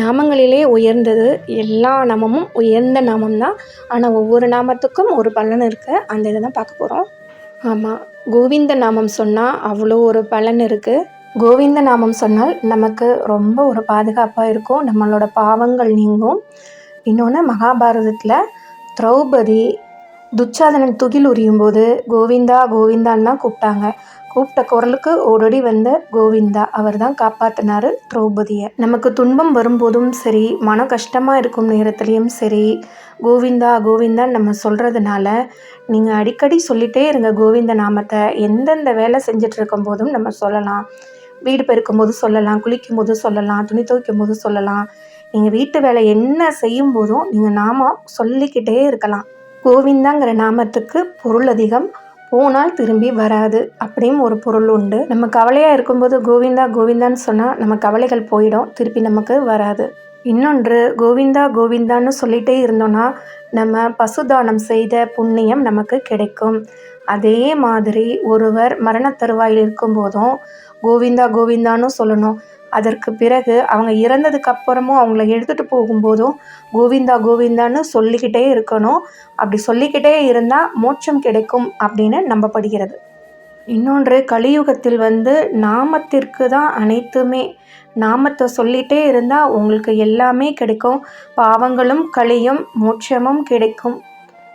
நாமங்களிலே உயர்ந்தது. எல்லா நாமமும் உயர்ந்த நாமம் தான் ஆனால் ஒவ்வொரு நாமத்துக்கும் ஒரு பலன் இருக்குது அந்த இதை தான் பார்க்க போகிறோம் ஆமாம் கோவிந்த நாமம் சொன்னால் அவ்வளோ ஒரு பலன் இருக்குது கோவிந்த நாமம் சொன்னால் நமக்கு ரொம்ப ஒரு பாதுகாப்பாக இருக்கும். நம்மளோட பாவங்கள் நீங்கும். இன்னொன்று மகாபாரதத்தில் திரௌபதி துச்சாதனன் துகில் உரியும் போது கோவிந்தா கோவிந்தான்னு தான் கூப்பிட்டாங்க. கூப்பிட்ட குரலுக்கு ஓடோடி வந்த கோவிந்தா. அவர் தான் காப்பாற்றினாரு திரௌபதியை. நமக்கு துன்பம் வரும்போதும் சரி மன கஷ்டமாக இருக்கும் நேரத்துலையும் சரி கோவிந்தா கோவிந்தான்னு நம்ம சொல்கிறதுனால நீங்கள் அடிக்கடி சொல்லிகிட்டே இருங்க கோவிந்த நாமத்தை. எந்தெந்த வேலை செஞ்சுட்டு இருக்கும் போதும் நம்ம சொல்லலாம். வீடு பெருக்கும் போது சொல்லலாம் குளிக்கும் போது சொல்லலாம் துணி துவைக்கும் போது சொல்லலாம். நீங்கள் வீட்டு வேலை என்ன செய்யும் போதும் நீங்கள் நாம சொல்லிக்கிட்டே இருக்கலாம். கோவிந்தாங்கிற நாமத்துக்கு பொருள் அதிகம். போனால் திரும்பி வராது அப்படியும் ஒரு பொருள் உண்டு. நம்ம கவலையாக இருக்கும்போது கோவிந்தா கோவிந்தான்னு சொன்னால் நம்ம கவலைகள் போயிடும் திருப்பி நமக்கு வராது. இன்னொன்று கோவிந்தா கோவிந்தான்னு சொல்லிகிட்டே இருந்தோன்னா நம்ம பசுதானம் செய்த புண்ணியம் நமக்கு கிடைக்கும். அதே மாதிரி ஒருவர் மரண தருவாயில் இருக்கும்போதும் கோவிந்தா கோவிந்தான்னு சொல்லணும். அதற்கு பிறகு அவங்க இறந்ததுக்கு அப்புறமும் அவங்கள எடுத்துகிட்டு போகும்போதும் கோவிந்தா கோவிந்தான்னு சொல்லிக்கிட்டே இருக்கணும். அப்படி சொல்லிக்கிட்டே இருந்தால் மோட்சம் கிடைக்கும் அப்படின்னு நம்பப்படுகிறது. இன்னொன்று கலியுகத்தில் வந்து நாமத்திற்கு தான் அனைத்துமே. நாமத்தை சொல்லிகிட்டே இருந்தால் உங்களுக்கு எல்லாமே கிடைக்கும். பாவங்களும் கலியும் மோட்சமும் கிடைக்கும்.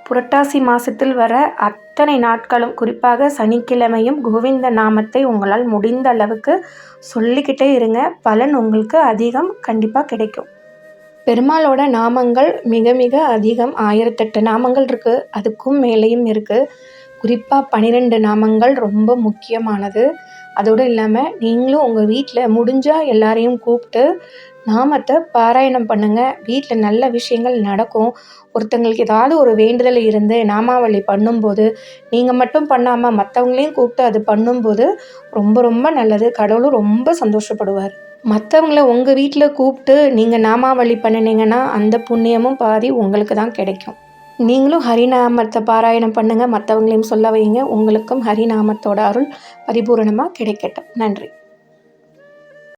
புரட்டாசி மாதத்தில் வர அத் அத்தனை நாட்களும் குறிப்பாக சனிக்கிழமையும் கோவிந்த நாமத்தை உங்களால் முடிந்த அளவுக்கு சொல்லிக்கிட்டே இருங்க. பலன் உங்களுக்கு அதிகம் கண்டிப்பாக கிடைக்கும். பெருமாளோட நாமங்கள் மிக மிக அதிகம். ஆயிரத்தெட்டு நாமங்கள் இருக்குது அதுக்கும் மேலேயும் இருக்குது குறிப்பாக பன்னிரெண்டு நாமங்கள் ரொம்ப முக்கியமானது. அதோடு இல்லாமல் நீங்களும் உங்கள் வீட்டில் முடிஞ்சால் எல்லாரையும் கூப்பிட்டு நாமத்தை பாராயணம் பண்ணுங்கள் வீட்டில் நல்ல விஷயங்கள் நடக்கும். ஒருத்தங்களுக்கு ஏதாவது ஒரு வேண்டுதல் இருந்து நாமாவளி பண்ணும்போது நீங்கள் மட்டும் பண்ணாமல் மற்றவங்களையும் கூப்பிட்டு அது பண்ணும்போது ரொம்ப ரொம்ப நல்லது. கடவுளும் ரொம்ப சந்தோஷப்படுவார். மற்றவங்கள உங்கள் வீட்டில் கூப்பிட்டு நீங்கள் நாமாவளி பண்ணினீங்கன்னா அந்த புண்ணியமும் பாதி உங்களுக்கு தான் கிடைக்கும். நீங்களும் ஹரிநாமத்தை பாராயணம் பண்ணுங்கள் மற்றவங்களையும் சொல்ல வைங்க உங்களுக்கும் ஹரிநாமத்தோட அருள் பரிபூரணமாக கிடைக்கட்டும். நன்றி.